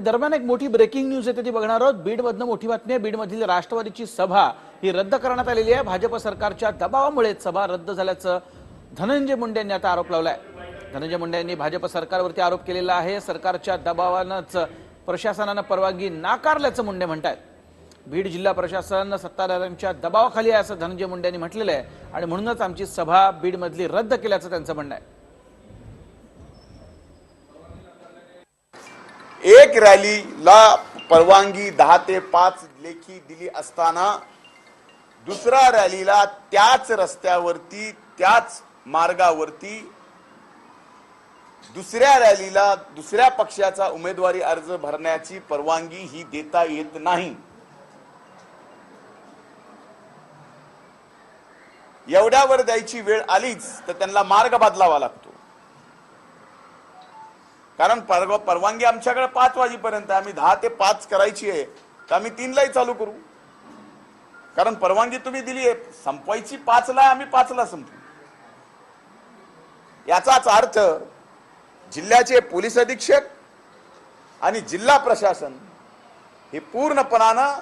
दरम्यान एक मोठी ब्रेकिंग न्यूज येते ती बघणार आहोत. बीडमधनं मोठी बातमी आहे बीडमधील राष्ट्रवादीची सभा ही रद्द करण्यात आलेली आहे. भाजप सरकारच्या दबावामुळे सभा रद्द झाल्याचं धनंजय मुंडे यांनी आता आरोप लावलाय. धनंजय मुंडे यांनी भाजप सरकारवरती आरोप केलेला आहे. सरकारच्या दबावानंच प्रशासनानं परवानगी नाकारल्याचं मुंडे म्हणतात बीड जिल्हा प्रशासन सत्ताधाऱ्यांच्या दबावाखाली आहे असं धनंजय मुंडे यांनी म्हटलेलं आहे. आणि म्हणूनच आमची सभा बीडमधली रद्द केल्याचं त्यांचं म्हणणं आहे. एक रॅलीला परवानगी दहा ते पाच लेखी दिली असताना दुसऱ्या रॅलीला त्याच रस्त्यावरती त्याच मार्गावरती दुसऱ्या रॅलीला दुसऱ्या पक्षाचा उमेदवारी अर्ज भरण्याची परवानगी ही देता येत नाही. एवढ्यावर द्यायची वेळ आलीच तर त्यांना मार्ग बदलावा लागतो. कारण परवा परवानगी आमच्याकडे पाच वाजेपर्यंत आहे. आम्ही दहा ते पाच करायची आहे. तर आम्ही तीनलाही चालू करू. कारण परवानगी तुम्ही दिली आहे. संपवायची पाचला आम्ही पाचला संपू. याचाच अर्थ जिल्ह्याचे पोलीस अधीक्षक आणि जिल्हा प्रशासन हे पूर्णपणानं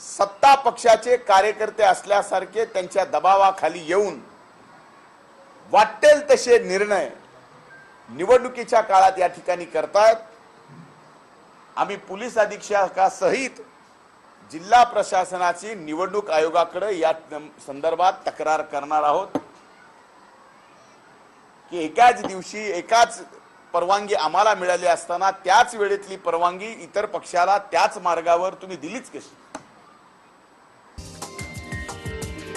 सत्ता पक्षाचे कार्यकर्ते असल्यासारखे त्यांच्या दबावाखाली येऊन वाटेल तसे निर्णय निवडणुकीच्या काळात या ठिकाणी करतायत आम्ही पोलीस अधीक्षकासहित जिल्हा प्रशासनाची निवडणूक आयोगाकडे या संदर्भात तक्रार करणार आहोत. की एकाच दिवशी एकाच परवानगी आम्हाला मिळाली असताना त्याच वेळेतली परवानगी इतर पक्षाला त्याच मार्गावर तुम्ही दिलीच कशी?